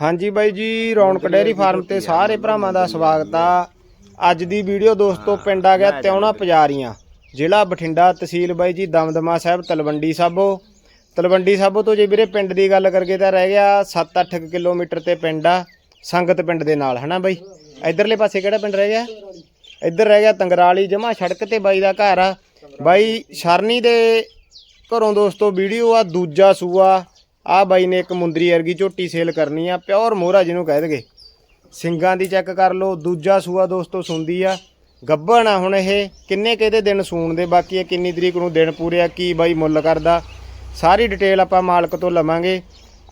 ਹਾਂਜੀ ਬਾਈ ਜੀ ਰੌਣਕ ਡੇਅਰੀ ਫਾਰਮ ਤੇ ਸਾਰੇ ਭਰਾਵਾਂ ਦਾ ਸਵਾਗਤ ਆ। ਅੱਜ ਦੀ ਵੀਡੀਓ ਦੋਸਤੋ ਪਿੰਡ ਆ ਗਿਆ ਤਿਉਣਾ ਪੁਜਾਰੀਆਂ। ਜ਼ਿਲ੍ਹਾ ਬਠਿੰਡਾ ਤਹਿਸੀਲ ਬਾਈ ਜੀ ਦਮਦਮਾ ਸਾਹਿਬ ਤਲਵੰਡੀ ਸਾਬੋ। ਤਲਵੰਡੀ ਸਾਬੋ ਤੋਂ ਜੇ ਵੀਰੇ ਪਿੰਡ ਦੀ ਗੱਲ ਕਰਗੇ ਤਾਂ ਰਹਿ ਗਿਆ 7-8 ਕਿਲੋਮੀਟਰ ਤੇ ਪਿੰਡ ਆ ਸੰਗਤ ਪਿੰਡ ਦੇ ਨਾਲ ਹਨਾ ਬਾਈ? ਇਧਰਲੇ ਪਾਸੇ ਕਿਹੜਾ ਪਿੰਡ ਰਹਿ ਗਿਆ? ਇੱਧਰ ਰਹਿ ਗਿਆ ਤੰਗਰਾਲੀ ਜਮਾ ਸੜਕ ਤੇ ਬਾਈ ਦਾ ਘਰ ਆ। ਬਾਈ ਸ਼ਰਨੀ ਦੇ ਘਰੋਂ ਦੋਸਤੋ ਵੀਡੀਓ ਆ ਦੂਜਾ ਸੂਆ। ਆ ਬਾਈ ਨੇ ਇੱਕ ਮੁੰਦਰੀ ਵਰਗੀ ਝੋਟੀ ਸੇਲ ਕਰਨੀ ਆ, ਪਿਓਰ ਮੋਹਰਾ ਜਿਹਨੂੰ ਕਹਿ ਦਗੇ ਸਿੰਗਾਂ ਦੀ ਚੈੱਕ ਕਰ ਲਓ, ਦੂਜਾ ਸੂਆ ਦੋਸਤੋ ਸੁੰਦੀ ਆ। ਗੱਭਣ ਆ ਹੁਣ ਇਹ, ਕਿੰਨੇ ਕਿਹਦੇ ਦਿਨ ਸੂਣ ਦੇ ਬਾਕੀ ਇਹ ਕਿੰਨੀ ਤਰੀਕ ਨੂੰ ਦਿਨ ਪੂਰੇ ਆ, ਕੀ ਬਾਈ ਮੁੱਲ ਕਰਦਾ। ਸਾਰੀ ਡਿਟੇਲ ਆਪਾਂ ਮਾਲਕ ਤੋਂ ਲਵਾਂਗੇ।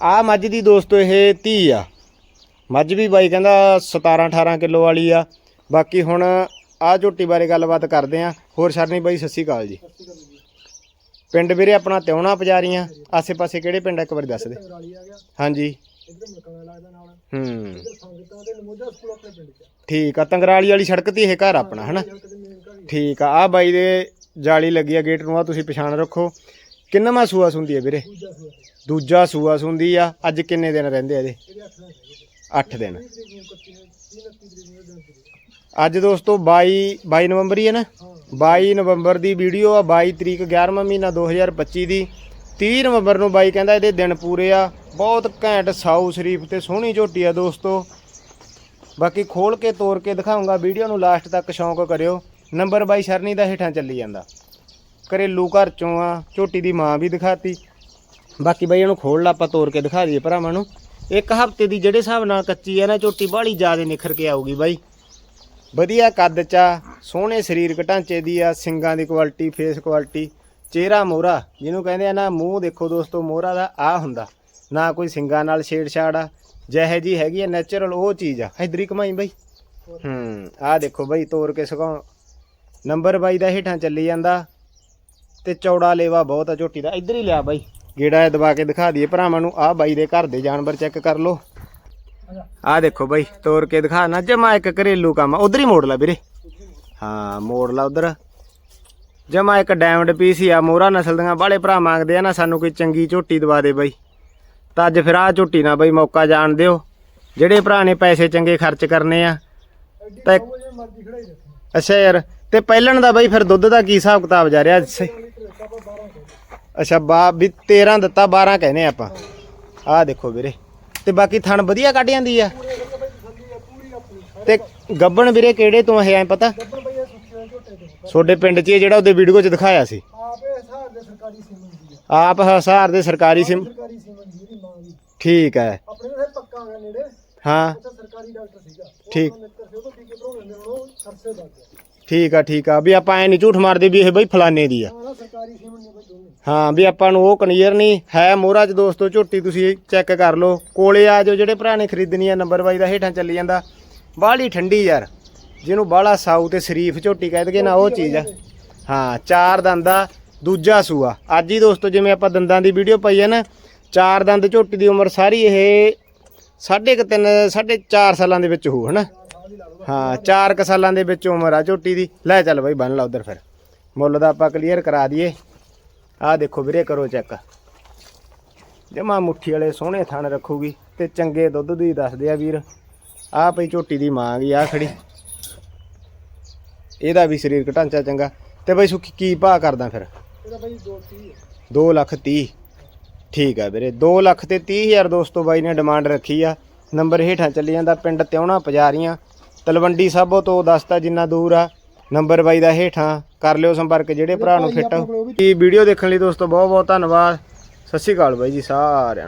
ਆ ਮੱਝ ਦੀ ਦੋਸਤੋ ਇਹ 30 ਆ। ਮੱਝ ਵੀ ਬਾਈ ਕਹਿੰਦਾ 17 18 ਕਿਲੋ ਵਾਲੀ ਆ। ਬਾਕੀ ਹੁਣ ਆ ਝੋਟੀ ਬਾਰੇ ਗੱਲਬਾਤ ਕਰਦੇ ਆ। ਹੋਰ ਸਰਨੀ ਬਾਈ ਸਤਿ ਸ਼੍ਰੀ ਅਕਾਲ ਜੀ। ਪਿੰਡ ਵੀਰੇ, ਆਪਣਾ ਤਿਉਣਾ ਪੁਜਾਰੀਆਂ, ਆਸੇ-ਪਾਸੇ ਕਿਹੜੇ ਪਿੰਡ ਆ? ਇੱਕ ਵਾਰੀ ਦੱਸ ਦੇ। ਹਾਂਜੀ। ਹੂੰ। ਠੀਕ ਆ, ਤੰਗਰਾਲੀ ਵਾਲੀ ਸੜਕ ਤੇ ਇਹ ਘਰ ਆਪਣਾ, ਹਨਾ? ਠੀਕ ਆ ਆ ਬਾਈ ਦੇ ਜਾਲੀ ਲੱਗੀ ਆ ਗੇਟ ਨੂੰ ਆ ਤੁਸੀਂ ਪਛਾਣ ਰੱਖੋ। ਕਿੰਨਵਾਂ ਸੂਆ ਸੁੰਦੀ ਆ ਵੀਰੇ? ਦੂਜਾ ਸੂਆ ਸੁੰਦੀ ਆ। ਅੱਜ ਕਿੰਨੇ ਦਿਨ ਰਹਿੰਦੇ ਆ ਇਹਦੇ? 8 ਦਿਨ। ਅੱਜ ਦੋਸਤੋ 22 22 ਨਵੰਬਰ ਹੀ ਹੈ ਨਾ? 22 ਨਵੰਬਰ ਦੀ ਵੀਡੀਓ ਆ 22 ਤਰੀਕ 11ਵਾਂ ਮਹੀਨਾ 2025 ਦੀ। 30 ਨਵੰਬਰ ਨੂੰ ਬਾਈ ਕਹਿੰਦਾ ਇਹਦੇ ਦਿਨ ਪੂਰੇ ਆ। ਬਹੁਤ ਘੈਂਟ ਸਾਊ ਸ਼ਰੀਫ ਤੇ ਸੋਹਣੀ ਝੋਟੀ ਆ ਦੋਸਤੋ। ਬਾਕੀ ਖੋਲ ਕੇ ਤੋੜ ਕੇ ਦਿਖਾਉਂਗਾ, ਵੀਡੀਓ ਨੂੰ ਲਾਸਟ ਤੱਕ ਸ਼ੌਂਕ ਕਰਿਓ। ਨੰਬਰ ਬਾਈ ਸ਼ਰਨੀ ਦਾ ਹੇਠਾਂ ਚੱਲੀ ਜਾਂਦਾ। ਘਰੇਲੂ ਘਰ ਚੋਂ ਆ, ਝੋਟੀ ਦੀ ਮਾਂ ਵੀ ਦਿਖਾਤੀ। ਬਾਕੀ ਬਾਈ ਇਹਨੂੰ ਖੋਲ ਲਾ, ਆਪਾਂ ਤੋੜ ਕੇ ਦਿਖਾ ਦਈਏ ਭਰਾਵਾਂ ਨੂੰ। ਇੱਕ ਹਫ਼ਤੇ ਦੀ ਜਿਹੜੇ ਹਿਸਾਬ ਨਾਲ ਕੱਚੀ ਆ ਨਾ, ਝੋਟੀ ਬਾਹਲੀ ਜ਼ਿਆਦਾ ਨਿਖਰ ਕੇ ਆਊਗੀ ਬਾਈ। ਵਧੀਆ ਕੱਦ ਚ ਆ ਸੋਹਣੇ ਸਰੀਰਕ ਢਾਂਚੇ ਦੀ ਆ, ਸਿੰਗਾਂ ਦੀ ਕੁਆਲਿਟੀ ਫੇਸ ਕੁਆਲਿਟੀ ਚਿਹਰਾ ਮੋਹਰਾ, ਜਿਹਨੂੰ ਕਹਿੰਦੇ ਆ ਨਾ, ਮੂੰਹ ਦੇਖੋ ਦੋਸਤੋ, ਮੋਹਰਾ ਦਾ ਆ ਹੁੰਦਾ। ਨਾ ਕੋਈ ਸਿੰਗਾਂ ਨਾਲ ਛੇੜਛਾੜ ਆ, ਜਿਹੇ ਜੀ ਹੈਗੀ ਆ ਨੈਚੁਰਲ ਉਹ ਚੀਜ਼ ਆ। ਇਧਰ ਹੀ ਕਮਾਈ ਬਾਈ। ਹੂੰ ਆ ਦੇਖੋ ਬਾਈ ਤੋੜ ਕੇ ਸਕੋ ਨੰਬਰ ਬਾਈ ਦਾ ਹੇਠਾਂ ਚੱਲੀ ਜਾਂਦਾ ਤੇ ਚੌੜਾ ਲੇਵਾ ਬਹੁਤ ਆ ਝੋਟੀ ਦਾ। ਇੱਧਰ ਹੀ ਲਿਆ ਬਾਈ। ਗੇੜਾ ਦਬਾ ਕੇ ਦਿਖਾ ਦਈਏ ਭਰਾਵਾਂ ਨੂੰ। ਆਹ ਬਾਈ ਦੇ ਘਰ ਦੇ ਜਾਨਵਰ ਚੈੱਕ ਕਰ ਲਓ। ਆਹ ਦੇਖੋ ਬਾਈ, ਤੋਰ ਕੇ ਦਿਖਾ ਨਾ, ਜਮਾ ਇੱਕ ਘਰੇਲੂ ਕੰਮ ਉਧਰ ਹੀ ਮੋੜ ਲਾ ਵੀਰੇ। ਹਾਂ, ਮੋੜ ਲਾ ਉਧਰ। ਜਮਾ ਇੱਕ ਡਾਇਮੰਡ ਪੀਸ ਹੀ ਆ, ਮੋਹਰਾ ਨਸਲ ਦੀਆਂ। ਬਾਹਲੇ ਭਰਾ ਮੰਗਦੇ ਆ ਨਾ, ਸਾਨੂੰ ਕੋਈ ਚੰਗੀ ਝੋਟੀ ਦਵਾ ਦੇ ਬਾਈ। ਤਾਂ ਅੱਜ ਫਿਰ ਆਹ ਝੋਟੀ ਨਾ ਬਾਈ ਮੌਕਾ ਜਾਣ ਦਿਓ। ਜਿਹੜੇ ਭਰਾ ਨੇ ਪੈਸੇ ਚੰਗੇ ਖਰਚ ਕਰਨੇ ਆ, ਤਾਂ ਅੱਛਾ ਯਾਰ, ਤੇ ਪਹਿਲਣ ਦਾ ਬਾਈ ਫਿਰ ਦੁੱਧ ਦਾ ਕੀ ਹਿਸਾਬ ਕਿਤਾਬ ਜਾ ਰਿਹਾ ਅੱਛਾ, ਬਾ ਵੀ 13 ਦਿੱਤਾ 12 ਕਹਿੰਦੇ ਆਪਾਂ। ਆਹ ਦੇਖੋ ਵੀਰੇ। ਤੇ ਬਾਕੀ ਥਣ ਵਧੀਆ ਕੱਢ ਜਾਂਦੀ ਆ। ਤੇ ਗੱਬਣ ਵੀਰੇ ਕਿਹੜੇ ਤੋਂ ਇਹ ਐ ਪਤਾ? ਤੁਹਾਡੇ ਪਿੰਡ 'ਚ ਹੀ ਜਿਹੜਾ ਉਹਦੇ ਵੀਡੀਓ 'ਚ ਦਿਖਾਇਆ ਸੀ। ਆਪ ਹਸਾਰ ਦੇ ਸਰਕਾਰੀ ਸਿਮ ਠੀਕ ਹੈ। ਆਪਣੇ ਨਾਲ ਪੱਕਾ ਆ ਨੇੜੇ ਹਾਂ ਉੱਥੇ ਸਰਕਾਰੀ ਡਾਕਟਰ ਸੀਗਾ ਠੀਕ ਠੀਕ ਆ ਠੀਕ ਆ। ਵੀ ਆਪਾਂ ਐ ਨਹੀਂ ਝੂਠ ਮਾਰਦੇ ਵੀ ਇਹ ਬਈ ਫਲਾਨੇ ਦੀ ਆ। ਹਾਂ ਸਰਕਾਰੀ ਸੀਮਨ ਨੇ ਬਈ ਦੋਨੇ ਹਾਂ ਵੀ ਆਪਾਂ ਨੂੰ ਉਹ ਕਲੀਅਰ ਨਹੀਂ ਹੈ ਮੋਹਰਾ ਚ ਦੋਸਤੋ ਝੋਟੀ ਤੁਸੀਂ ਚੈੱਕ ਕਰ ਲਓ। ਕੋਲੇ ਆ ਜਾਓ, ਜਿਹੜੇ ਭਰਾ ਨੇ ਖਰੀਦਣੀ ਆ ਨੰਬਰ ਬਾਈ ਦਾ ਹੇਠਾਂ ਚੱਲੀ ਜਾਂਦਾ। ਬਾਹਲੀ ਠੰਡੀ ਯਾਰ। ਜਿਹਨੂੰ ਬਾਹਲਾ ਸਾਊ ਤੇ ਸ਼ਰੀਫ ਝੋਟੀ ਕਹਿ ਦਗੇ ਨਾ, ਉਹ ਚੀਜ਼ ਆ। ਹਾਂ, ਚਾਰ ਦੰਦਾ ਦੂਜਾ ਸੂਆ। ਅੱਜ ਹੀ ਦੋਸਤੋ, ਜਿਵੇਂ ਆਪਾਂ ਦੰਦਾਂ ਦੀ ਵੀਡੀਓ ਪਾਈ ਹੈ ਨਾ, ਚਾਰ ਦੰਦ ਝੋਟੀ ਦੀ ਉਮਰ ਸਾਰੀ ਇਹ ਸਾਢੇ ਕੁ ਤਿੰਨ, ਸਾਢੇ ਚਾਰ ਸਾਲਾਂ ਦੇ ਵਿੱਚ ਹੋਊ, ਹਨਾ? ਹਾਂ ਚਾਰ ਕ ਸਾਲਾਂ ਦੇ ਵਿੱਚ ਉਮਰ ਆ ਝੋਟੀ ਦੀ। ਲੈ ਚੱਲ ਬਾਈ ਬੰਨ ਲਾ ਉਧਰ ਫਿਰ। ਮੁੱਲ ਦਾ ਆਪਾਂ ਕਲੀਅਰ ਕਰਾ ਦਈਏ। ਆਹ ਦੇਖੋ ਵੀਰੇ ਕਰੋ ਚੈੱਕ ਜਮਾ ਮੁੱਠੀ ਵਾਲੇ ਸੋਹਣੇ ਥਣ ਰੱਖੂਗੀ ਤੇ ਚੰਗੇ ਦੁੱਧ ਦੀ ਦੱਸਦੇ ਆ ਵੀਰ। ਆਹ ਪਈ ਝੋਟੀ ਦੀ ਮਾਂ ਗਈ ਆ ਖੜੀ। ਇਹਦਾ ਵੀ ਸਰੀਰਕ ਢਾਂਚਾ ਚੰਗਾ। ਤੇ ਬਈ ਸੁੱਖੀ ਕੀ ਭਾਅ ਕਰਦਾ ਫਿਰ? ਇਹਦਾ ਬਈ 230 2 ਲੱਖ 30 ਠੀਕ ਆ ਵੀਰੇ 2 ਲੱਖ ਤੇ 30 ਹਜ਼ਾਰ ਦੋਸਤੋ ਬਾਈ ਨੇ ਡਿਮਾਂਡ ਰੱਖੀ ਆ। ਨੰਬਰ ਹੇਠਾਂ ਚੱਲੀ ਜਾਂਦਾ ਪਿੰਡ ਤਿਉਣਾ ਪੁਜਾਰੀਆਂ। ਤਲਵੰਡੀ ਸਾਬੋ ਤੋਂ ਦੱਸਤਾ ਜਿੰਨਾ ਦੂਰ ਆ ਨੰਬਰ ਬਾਈ ਦਾ ਹੇਠਾਂ ਕਰ ਲਿਓ ਸੰਪਰਕ ਜਿਹੜੇ ਭਰਾ ਨੂੰ ਫਿੱਟ ਇਹ ਵੀਡੀਓ ਦੇਖਣ ਲਈ ਦੋਸਤੋ ਬਹੁਤ ਬਹੁਤ ਧੰਨਵਾਦ। ਸਤਿ ਸ਼੍ਰੀ ਅਕਾਲ ਬਾਈ ਜੀ ਸਾਰਿਆਂ ਨੂੰ।